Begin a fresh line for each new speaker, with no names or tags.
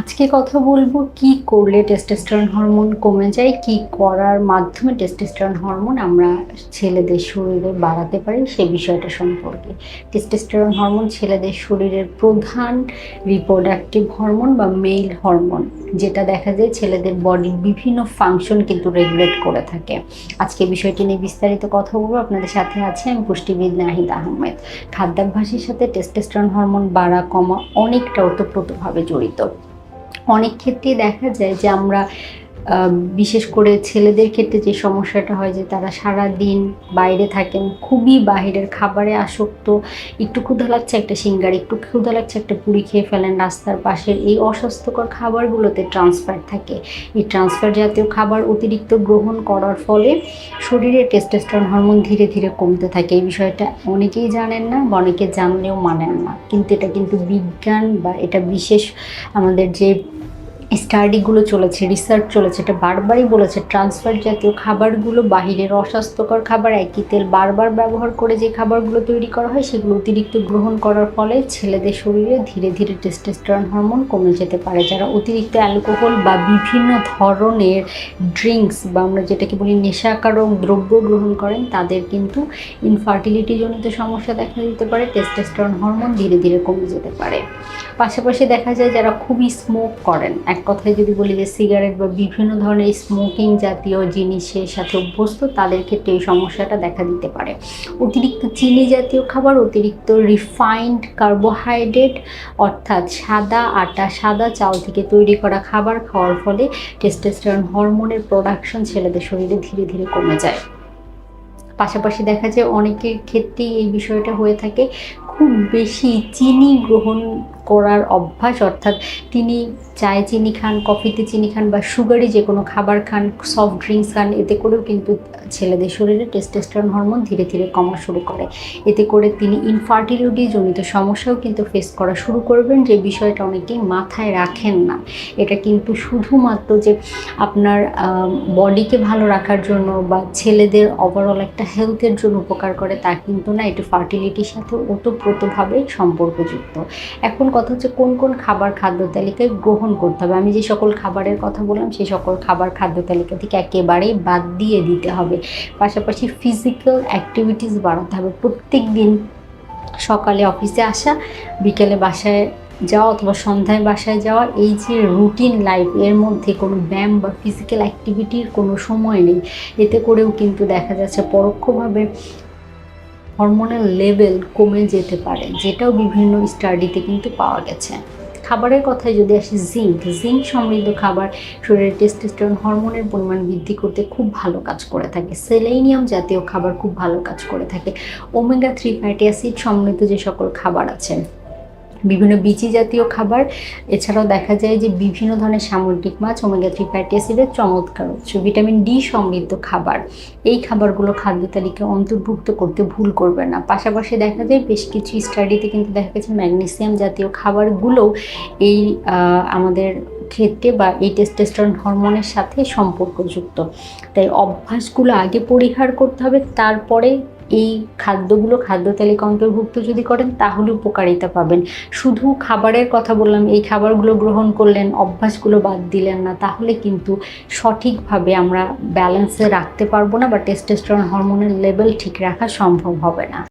আজকে কথা বলব, কি করলে টেস্টোস্টেরন হরমোন কমে যায়, কি করার মাধ্যমে টেস্টোস্টেরন হরমোন আমরা ছেলেদের শরীরে বাড়াতে পারি সে বিষয়টা সম্পর্কে। টেস্টোস্টেরন হরমোন ছেলেদের শরীরের প্রধান রিপ্রোডাক্টিভ হরমোন বা মেইল হরমোন যেটা দেখা যায় ছেলেদের বডির বিভিন্ন ফাংশন কিন্তু রেগুলেট করে থাকে। আজকে বিষয়টি নিয়ে বিস্তারিত কথা বলব, আপনাদের সাথে আছে আমি পুষ্টিবিদ নাহিদ আহমেদ। খাদ্যাভ্যাসের সাথে টেস্টোস্টেরন হরমোন বাড়া কমা অনেকটা ওতপ্রোতভাবে জড়িত। অনেক ক্ষেত্রেই দেখা যায় যে আমরা বিশেষ করে ছেলেদের ক্ষেত্রে যে সমস্যাটা হয় যে তারা সারা দিন বাইরে থাকেন, খুবই বাইরের খাবারে আসক্ত, একটু ক্ষুধা লাগছে একটা সিঙ্গার, একটু ক্ষুধা লাগছে একটা পুরি খেয়ে ফেলেন রাস্তার পাশের, এই অস্বাস্থ্যকর খাবারগুলোতে ট্রান্সফার থাকে। এই ট্রান্সফার জাতীয় খাবার অতিরিক্ত গ্রহণ করার ফলে শরীরে টেস্টোস্টেরন হরমোন ধীরে ধীরে কমতে থাকে। এই বিষয়টা অনেকেই জানেন না বা অনেকে জানলেও মানেন না। কিন্তু এটা কিন্তু বিজ্ঞান বা এটা বিশেষ আমাদের যে স্টাডিগুলো চলেছে রিসার্চ চলেছে, এটা বারবারই বলেছে ট্রান্সফার জাতীয় খাবারগুলো বাহিরের অস্বাস্থ্যকর খাবার, একই তেল বারবার ব্যবহার করে যে খাবারগুলো তৈরি করা হয়, সেগুলো অতিরিক্ত গ্রহণ করার ফলে ছেলেদের শরীরে ধীরে ধীরে টেস্টোস্টেরন হরমোন কমে যেতে পারে। যারা অতিরিক্ত অ্যালকোহল বা বিভিন্ন ধরনের ড্রিঙ্কস বা আমরা যেটাকে বলি নেশাকারক দ্রব্য গ্রহণ করেন, তাদের কিন্তু ইনফার্টিলিটি জনিত সমস্যা দেখা দিতে পারে টেস্টোস্টেরন হরমোন ধীরে ধীরে কমে যেতে পারে। পাশাপাশি দেখা যায় যারা খুবই স্মোক করেন এক কথায় যদি বলি যে সিগারেট বা বিভিন্ন ধরনের স্মোকিং জাতীয় জিনিসের সাথে অভ্যস্ত, তাদের ক্ষেত্রে এই সমস্যাটা দেখা দিতে পারে। অতিরিক্ত চিনি জাতীয় খাবার, অতিরিক্ত রিফাইন্ড কার্বোহাইড্রেট অর্থাৎ সাদা আটা, সাদা চাল থেকে তৈরি করা খাবার খাওয়ার ফলে টেস্টোস্টেরন হরমোনের প্রোডাকশন ছেলেদের শরীরে ধীরে ধীরে কমে যায়। পাশাপাশি দেখা যায় অনেকের ক্ষেত্রেই এই বিষয়টা হয়ে থাকে, খুব বেশি চিনি গ্রহণ করার অভ্যাস, অর্থাৎ তিনি চায়ে চিনি খান, কফিতে চিনি খান বা সুগারি যে কোনো খাবার খান সফট ড্রিঙ্কস খান, এতে করেও কিন্তু ছেলেদের শরীরে টেস্টোস্টেরন হরমোন ধীরে ধীরে কমা শুরু করে। এতে করে তিনি ইনফার্টিলিটি জনিত সমস্যাও কিন্তু ফেস করা শুরু করবেন, যে বিষয়টা অনেকেই মাথায় রাখেন না। এটা কিন্তু শুধুমাত্র যে আপনার বডিকে ভালো রাখার জন্য বা ছেলেদের ওভারঅল একটা হেলথের জন্য উপকার করে তা কিন্তু না, এটা ফার্টিলিটির সাথে ওতপ্রোতভাবে সম্পর্কযুক্ত। এখন কথা হচ্ছে কোন কোন খাবার খাদ্য তালিকায় গ্রহণ করতে হবে। আমি যে সকল খাবারের কথা বললাম, সেই সকল খাবার খাদ্য তালিকা থেকে একেবারেই বাদ দিয়ে দিতে হবে। পাশাপাশি ফিজিক্যাল অ্যাক্টিভিটিস বাড়াতে হবে। প্রত্যেক দিন সকালে অফিসে আসা, বিকেলে বাসায় যাওয়া অথবা সন্ধ্যায় বাসায় যাওয়া, এই যে রুটিন লাইফ এর মধ্যে কোনো ব্যায়াম বা ফিজিক্যাল অ্যাক্টিভিটির কোনো সময় নেই। এতে করেও কিন্তু দেখা যাচ্ছে পরোক্ষভাবে হরমোনাল লেভেল কমে যেতে পারে, যেটাও বিভিন্ন স্টাডিতে কিন্তু পাওয়া গেছে। খাবারের কথায় যদি আসি, জিঙ্ক। জিঙ্ক সমৃদ্ধ খাবার শরীরে টেস্টোস্টেরন হরমোনের পরিমাণ বৃদ্ধি করতে খুব ভালো কাজ করে থাকে। সেলেনিয়াম জাতীয় খাবার খুব ভালো কাজ করে থাকে। ওমেগা থ্রি ফ্যাটি অ্যাসিড সমৃদ্ধ যে সকল খাবার আছে বিভিন্ন বিচি জাতীয় খাবার। এছাড়াও দেখা যায় যে বিভিন্ন ধরনের সামুদ্রিক মাছ ওমেগা থ্রি ফ্যাটি অ্যাসিডের চমৎকার উৎস ভিটামিন ডি সমৃদ্ধ খাবার। এই খাবারগুলো খাদ্য তালিকায় অন্তর্ভুক্ত করতে ভুল করবে না। পাশাপাশি দেখা যায় বেশ কিছু স্টাডিতে কিন্তু দেখা গেছে ম্যাগনেসিয়াম জাতীয় খাবারগুলোও এই আমাদের ক্ষেত্রে বা এই টেস্টোস্টেরন হরমোনের সাথে সম্পর্কযুক্ত। তাই অভ্যাসগুলো আগে পরিহার করতে হবে, তারপরে এই খাদ্যগুলো খাদ্য তালিকা অন্তর্ভুক্ত যদি করেন, তাহলে উপকারিতা পাবেন। শুধু খাবারের কথা বললাম, এই খাবারগুলো গ্রহণ করলেন, অভ্যাসগুলো বাদ দিলেন না, তাহলে কিন্তু সঠিকভাবে আমরা ব্যালেন্সে রাখতে পারব না বা টেস্টোস্টেরন হরমোনের লেভেল ঠিক রাখা সম্ভব হবে না।